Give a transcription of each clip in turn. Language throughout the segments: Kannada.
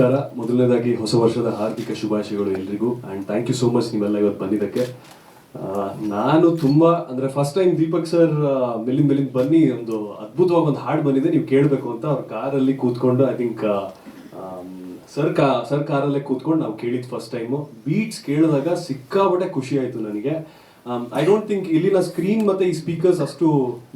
ನಮಸ್ಕಾರ. ಮೊದಲನೇದಾಗಿ ಹೊಸ ವರ್ಷದ ಹಾರ್ದಿಕ ಶುಭಾಶಯಗಳು ಎಲ್ರಿಗೂ. And thank you so much ನೀವೆಲ್ಲ ಇವತ್ತು ಬಂದಿದ್ದಕ್ಕೆ. ನಾನು ತುಂಬ, ಅಂದರೆ ಫಸ್ಟ್ ಟೈಮ್ ದೀಪಕ್ ಸರ್ ಮೆಲ್ಲಿಂದ ಮೆಲ್ಲಿಂದ ಬನ್ನಿ, ಒಂದು ಅದ್ಭುತವಾಗಿ ಒಂದು ಹಾಡು ಬಂದಿದೆ, ನೀವು ಕೇಳಬೇಕು ಅಂತ ಅವ್ರ ಕಾರಲ್ಲಿ ಕೂತ್ಕೊಂಡು ಐ ಥಿಂಕ್ ಸರ್ ಕಾ ಸರ್ ಕಾರಲ್ಲೇ ಕೂತ್ಕೊಂಡು ನಾವು ಕೇಳಿದ್ದು ಫಸ್ಟ್ ಟೈಮು ಬೀಟ್ಸ್ ಕೇಳಿದಾಗ ಸಿಕ್ಕಾಬಟ್ಟೆ ಖುಷಿ ಆಯಿತು ನನಗೆ. ಐ ಡೋಂಟ್ ಥಿಂಕ್ ಇಲ್ಲಿನ ಸ್ಕ್ರೀನ್ ಮತ್ತು ಈ ಸ್ಪೀಕರ್ಸ್ ಅಷ್ಟು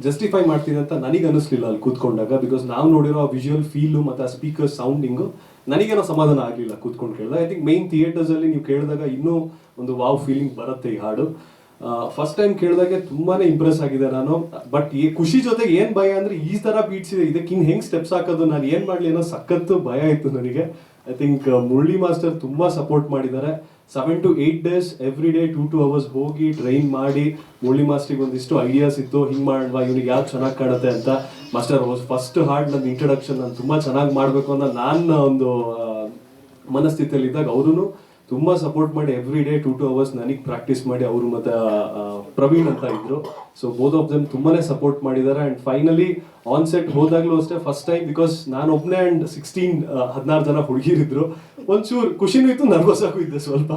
ಜಸ್ಟಿಫೈ ಮಾಡ್ತೀನಿ ಅಂತ ನನಗೆ ಅನಿಸ್ಲಿಲ್ಲ ಅಲ್ಲಿ ಕೂತ್ಕೊಂಡಾಗ ಬಿಕಾಸ್ ನಾವು ನೋಡಿರೋ ವಿಜುವಲ್ ಫೀಲು ಮತ್ತು ಆ ಸ್ಪೀಕರ್ ಸೌಂಡಿಂಗು ನನಗೇನೋ ಸಮಾಧಾನ ಆಗಲಿಲ್ಲ ಕೂತ್ಕೊಂಡು ಕೇಳಿದಾಗ. ಐ ಥಿಂಕ್ ಮೈನ್ ಥಿಯೇಟರ್ಸ್ ಅಲ್ಲಿ ನೀವು ಕೇಳಿದಾಗ ಇನ್ನೂ ಒಂದು ವಾವ್ ಫೀಲಿಂಗ್ ಬರುತ್ತೆ ಈ ಹಾಡು. ಫಸ್ಟ್ ಟೈಮ್ ಕೇಳಿದಾಗೆ ತುಂಬಾನೇ ಇಂಪ್ರೆಸ್ ಆಗಿದೆ ನಾನು. ಬಟ್ ಈ ಖುಷಿ ಜೊತೆಗೆ ಏನು ಭಯ ಅಂದ್ರೆ ಈ ತರ ಬೀಟ್ಸ್ ಇದೆ. ಇದಕ್ಕೆ ಹಿಂಗೆ ಹೆಂಗ್ ಸ್ಟೆಪ್ಸ್ ಹಾಕೋದು, ನಾನು ಏನು ಮಾಡ್ಲಿ ಅನ್ನೋ ಸಖತ್ತು ಭಯ ಇತ್ತು ನನಗೆ. ಐ ಥಿಂಕ್ ಮುರಳಿ ಮಾಸ್ಟರ್ ತುಂಬಾ ಸಪೋರ್ಟ್ ಮಾಡಿದ್ದಾರೆ. Seven to eight days every day two to hours ಹೋಗಿ ಟ್ರೈನ್ ಮಾಡಿ ಮುರಳಿ ಮಾಸ್ಟರ್ಗೆ ಒಂದಿಷ್ಟು ಐಡಿಯಾಸ್ ಇತ್ತು. ಹಿಂಗೆ ಮಾಡುವ, ಇವ್ನಿಗೆ ಯಾವ್ದು ಚೆನ್ನಾಗಿ ಕಾಣುತ್ತೆ ಅಂತ. ಮಾಸ್ಟರ್ ಫಸ್ಟ್ ಹಾರ್ಡ್ ನನ್ನ ಇಂಟ್ರಡಕ್ಷನ್ ನಾನು ತುಂಬಾ ಚೆನ್ನಾಗಿ ಮಾಡಬೇಕು ಅನ್ನೋ ನಾನು ಒಂದು ಮನಸ್ಥಿತಿಯಲ್ಲಿದ್ದಾಗ ಅವರು ತುಂಬಾ ಸಪೋರ್ಟ್ ಮಾಡಿ every day two to hours ನನಗೆ ಪ್ರಾಕ್ಟೀಸ್ ಮಾಡಿ ಅವರು ಮತ್ತೆ ಪ್ರವೀಣ್ ಅಂತ ಇದ್ರು. ಸೊ ಬೋತ್ ಆಫ್ ದಮ್ ತುಂಬಾನೇ ಸಪೋರ್ಟ್ ಮಾಡಿದ್ದಾರೆ ಅಂಡ್ ಫೈನಲಿ ಆನ್ ಸೆಟ್ ಹೋದಾಗ್ಲೂ ಅಷ್ಟೇ ಫಸ್ಟ್ ಟೈಮ್ ಬಿಕಾಸ್ ನಾನು ಒಬ್ಬನೇ ಅಂಡ್ ಸಿಕ್ಸ್ಟೀನ್ ಹದಿನಾರು ಜನ ಹುಡುಗಿರಿದ್ರು. ಒಂಚೂರು ಖುಷಿನೂ ಇತ್ತು ನರ್ವಸ್ ಆಗೂ ಇದ್ದೆ ಸ್ವಲ್ಪ.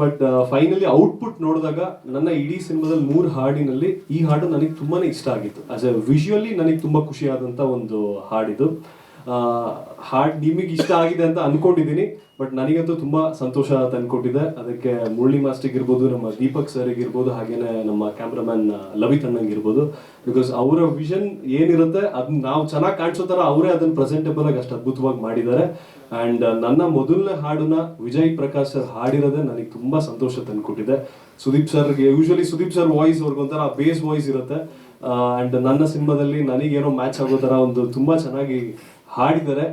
ಬಟ್ ಫೈನಲಿ ಔಟ್ಪುಟ್ ನೋಡಿದಾಗ ನನ್ನ ಇಡೀ ಸಿನಿಮಾದಲ್ಲಿ ಮೂರು ಹಾಡಿನಲ್ಲಿ ಈ ಹಾಡು ನನಗೆ ತುಂಬಾನೇ ಇಷ್ಟ ಆಗಿತ್ತು. ಆಸ್ ಎ ವಿಜುವಲಿ ನನಗೆ ತುಂಬಾ ಖುಷಿಯಾದಂಥ ಒಂದು ಹಾಡಿದು. ಹಾಡ್ ನಿಮಗೆ ಇಷ್ಟ ಆಗಿದೆ ಅಂತ ಅನ್ಕೊಂಡಿದ್ದೀನಿ ಬಟ್ ನನಗಂತೂ ತುಂಬಾ ಸಂತೋಷ ತಂದ್ಕೊಟ್ಟಿದೆ ಅದಕ್ಕೆ ಮುರಳಿ ಮಾಸ್ಟರ್ ಇರ್ಬೋದು ನಮ್ಮ ದೀಪಕ್ ಸರ್ ಇರ್ಬೋದು ಹಾಗೇನೆ ನಮ್ಮ ಕ್ಯಾಮ್ರಾಮ್ಯಾನ್ ಲವಿತ್ ಅಣ್ಣಂಗೆ ಇರ್ಬೋದು. ಬಿಕಾಸ್ ಅವರ ವಿಷನ್ ಏನಿರುತ್ತೆ ಅದನ್ನ ನಾವು ಚೆನ್ನಾಗಿ ಕಾಣಿಸೋ ತರ ಅವರೇ ಅದನ್ನ ಪ್ರೆಸೆಂಟೇಬಲ್ ಆಗಿ ಅಷ್ಟು ಅದ್ಭುತವಾಗಿ ಮಾಡಿದ್ದಾರೆ. ಅಂಡ್ ನನ್ನ ಮೊದಲನೇ ಹಾಡನ್ನ ವಿಜಯ್ ಪ್ರಕಾಶ್ ಸರ್ ಹಾಡಿರೋದೇ ನನಗೆ ತುಂಬಾ ಸಂತೋಷ ತಂದ್ಕೊಟ್ಟಿದೆ ಸುದೀಪ್ ಸರ್ಗೆ ಯೂಶಲಿ ಸುದೀಪ್ ಸರ್ ವಾಯ್ಸ್ ಅವ್ರಿಗೊಂಥರ ಬೇಸ್ ವಾಯ್ಸ್ ಇರುತ್ತೆ. ಅಂಡ್ ನನ್ನ ಸಿನಿಮಾದಲ್ಲಿ ನನಗೇನೋ ಮ್ಯಾಚ್ ಆಗೋ ತರ ಒಂದು ತುಂಬಾ ಚೆನ್ನಾಗಿ ಹಾಡಿದ್ದಾರೆ.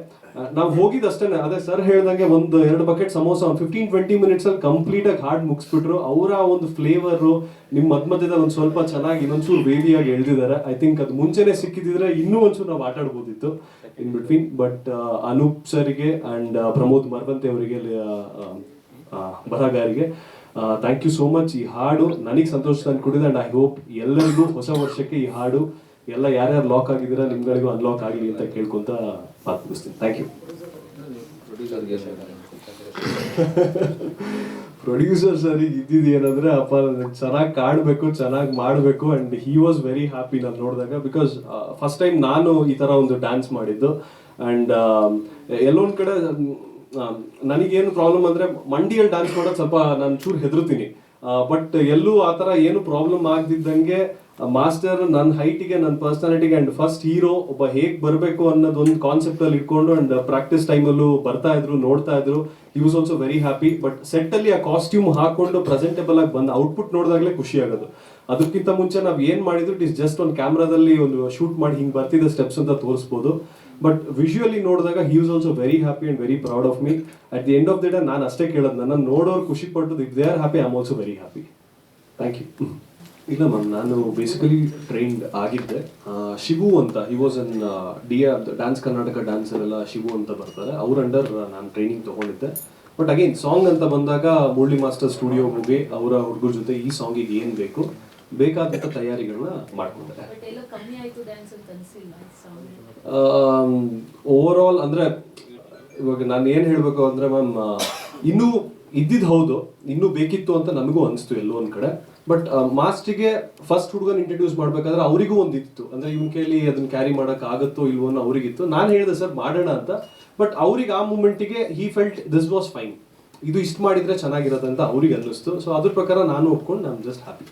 ನಾವು ಹೋಗಿದ್ದು ಅಷ್ಟೇ ಅದೇ ಸರ್ ಹೇಳ್ದಂಗೆ ಒಂದು ಎರಡು ಬಕೆಟ್ ಸಮೋಸ ಒಂದು ಫಿಫ್ಟೀನ್ ಟ್ವೆಂಟಿ ಮಿನಿಟ್ಸ್ ಅಲ್ಲಿ ಕಂಪ್ಲೀಟ್ ಆಗಿ ಹಾಡ್ ಮುಗಿಸ್ಬಿಟ್ರು. ಅವರ ಒಂದು ಫ್ಲೇವರ್ ನಿಮ್ ಮದ್ ಮಧ್ಯದಲ್ಲಿ ಒಂದು ಸ್ವಲ್ಪ ಚೆನ್ನಾಗಿ ಇನ್ನೊಂಚೂರು ವೇವಿಯಾಗಿ ಎಳ್ದಿದ್ದಾರೆ. ಐ ಥಿಂಕ್ ಅದು ಮುಂಚೆನೆ ಸಿಕ್ಕಿದ್ರೆ ಇನ್ನೂ ಒಂಚೂರು ನಾವು ಆಟಾಡ್ಬೋದಿತ್ತು ಇನ್ ಬಿಟ್ವೀನ್ ಬಟ್ ಅನೂಪ್ ಸರ್ಗೆ ಅಂಡ್ ಪ್ರಮೋದ್ ಮರ್ವಂತೆ ಅವರಿಗೆ ಬರಹಗಾರಿಗೆ ಥ್ಯಾಂಕ್ ಯು ಸೋ ಮಚ್ ಈ ಹಾಡು ನನಗೆ ಸಂತೋಷ ತಂದ್ಕೊಟ್ಟಿದೆ ಅಂಡ್ ಐ ಹೋಪ್ ಎಲ್ಲರಿಗೂ ಹೊಸ ವರ್ಷಕ್ಕೆ ಈ ಹಾಡು ಎಲ್ಲ ಯಾರ್ಯಾರು ಲಾಕ್ ಆಗಿದ್ದೀರಾ, ನಿಮ್ಗಳಿಗೂ ಅನ್ಲಾಕ್ ಆಗಲಿ ಅಂತ ಕೇಳ್ಕೊಂತ ಮಾತು ಮುಗಿಸ್ತೀನಿ ಥ್ಯಾಂಕ್ ಯು ಪ್ರೊಡ್ಯೂಸರ್ ಸರ್ ಇದ್ದಿದ್ದು ಏನಂದ್ರೆ, ಅಪ್ಪ ಚೆನ್ನಾಗಿ ಕಾಣಬೇಕು, ಚೆನ್ನಾಗಿ ಮಾಡಬೇಕು and he was very happy ನಾನು ನೋಡಿದಾಗ ಬಿಕಾಸ್ ಫಸ್ಟ್ ಟೈಮ್ ನಾನು ಈ ಥರ ಒಂದು ಡ್ಯಾನ್ಸ್ ಮಾಡಿದ್ದು ಆ್ಯಂಡ್ ಎಲ್ಲೊಂದು ಕಡೆ ನನಗೇನು ಪ್ರಾಬ್ಲಮ್ ಅಂದರೆ ಮಂಡಿಯಲ್ಲಿ ಡ್ಯಾನ್ಸ್ ಮಾಡೋದು ಸ್ವಲ್ಪ ನಾನು ಚೂರು ಹೆದರ್ತೀನಿ. ಬಟ್ ಎಲ್ಲೂ ಆ ಥರ ಏನು ಪ್ರಾಬ್ಲಮ್ ಆಗದಿದ್ದಂಗೆ ಮಾಸ್ಟರ್ ನನ್ನ ಹೈಟಿಗೆ ನನ್ನ ಪರ್ಸನಾಲಿಟಿಗೆ ಅಂಡ್ ಫಸ್ಟ್ ಹೀರೋ ಒಬ್ಬ ಹೇಗೆ ಬರಬೇಕು ಅನ್ನೋದೊಂದು ಕಾನ್ಸೆಪ್ಟ್ ಅಲ್ಲಿ ಇಟ್ಕೊಂಡು ಅಂಡ್ ಪ್ರಾಕ್ಟೀಸ್ ಟೈಮಲ್ಲೂ ಬರ್ತಾ ಇದ್ರು, ನೋಡ್ತಾ ಇದ್ರು. He was also very happy but set ಅಲ್ಲಿ ಆ ಕಾಸ್ಟ್ಯೂಮ್ ಹಾಕೊಂಡು ಪ್ರೆಸೆಂಟೇಬಲ್ ಆಗಿ ಬಂದು ಔಟ್ಪುಟ್ ನೋಡಿದಾಗಲೇ ಖುಷಿ ಆಗೋದು. ಅದಕ್ಕಿಂತ ಮುಂಚೆ ನಾವು ಏನು ಮಾಡಿದ್ರು ಇಟ್ ಇಸ್ ಜಸ್ಟ್ ಒಂದು ಕ್ಯಾಮ್ರಾದಲ್ಲಿ ಒಂದು ಶೂಟ್ ಮಾಡಿ ಹಿಂಗೆ ಬರ್ತಿದ್ದ ಸ್ಟೆಪ್ಸ್ ಅಂತ ತೋರಿಸ್ಬೋದು. ಬಟ್ ವಿಜುವಲಿ ನೋಡಿದಾಗ he was also very happy and very proud of me at the end of the day ನಾನು ಅಷ್ಟೇ ಕೇಳೋದು ನನ್ನ ನೋಡೋರು ಖುಷಿ ಪಟ್ಟದ್ದು if they are happy I am also very happy thank you ಇಲ್ಲ ಮ್ಯಾಮ್ ನಾನು ಬೇಸಿಕಲಿ ಟ್ರೈನ್ಡ್ ಆಗಿದ್ದೆ. ಶಿವು ಅಂತ he was on the dance Karnataka dancer ಎಲ್ಲ ಶಿವು ಅಂತ ಬರ್ತಾರೆ. ಅವ್ರ ಅಂಡರ್ ನಾನು ಟ್ರೈನಿಂಗ್ ತಗೊಂಡಿದ್ದೆ. ಬಟ್ ಅಗೇನ್ ಸಾಂಗ್ ಅಂತ ಬಂದಾಗ ಮುರಳಿ ಮಾಸ್ಟರ್ ಸ್ಟುಡಿಯೋ ಹೋಗಿ ಅವರ ಹುಡುಗರ ಜೊತೆ ಈ ಸಾಂಗಿಗೆ ಏನು ಬೇಕು ಬೇಕಾದಂಥ ತಯಾರಿಗಳನ್ನ ಮಾಡ್ಕೊತಾರೆ ಓವರ್ ಆಲ್ ಅಂದರೆ ಇವಾಗ ನಾನು ಏನು ಹೇಳಬೇಕು ಅಂದರೆ ಮ್ಯಾಮ್ ಇನ್ನೂ ಇದ್ದಿದ್ದು ಹೌದು. ಇನ್ನೂ ಬೇಕಿತ್ತು ಅಂತ ನನಗೂ ಅನಿಸ್ತು ಎಲ್ಲೋ ಒಂದು ಕಡೆ. ಬಟ್ ಮಾಸ್ಟಿಗೆ ಫಸ್ಟ್ ಹುಡುಗನ ಇಂಟ್ರಡ್ಯೂಸ್ ಮಾಡ್ಬೇಕಾದ್ರೆ ಅವರಿಗೂ ಒಂದಿತ್ತು. ಅಂದ್ರೆ ಇವನ್ ಕೈಲಿ ಅದನ್ನ ಕ್ಯಾರಿ ಮಾಡಕ್ ಆಗತ್ತೋ ಇಲ್ವೋ ಅನ್ನೋ ಅವ್ರಿಗಿತ್ತು. ನಾನು ಹೇಳಿದೆ, ಸರ್, ಮಾಡೋಣ ಅಂತ. ಬಟ್ ಅವ್ರಿಗೆ ಆ ಮೂಮೆಂಟಿಗೆ he felt this was fine ಇದು ಇಷ್ಟು ಮಾಡಿದ್ರೆ ಚೆನ್ನಾಗಿರತ್ತಂತ ಅವ್ರಿಗೆ ಅನ್ನಿಸ್ತು. ಸೊ ಅದ್ರ ಪ್ರಕಾರ ನಾನು ಒಪ್ಕೊಂಡು ನಾನು ಜಸ್ಟ್ ಹ್ಯಾಪಿ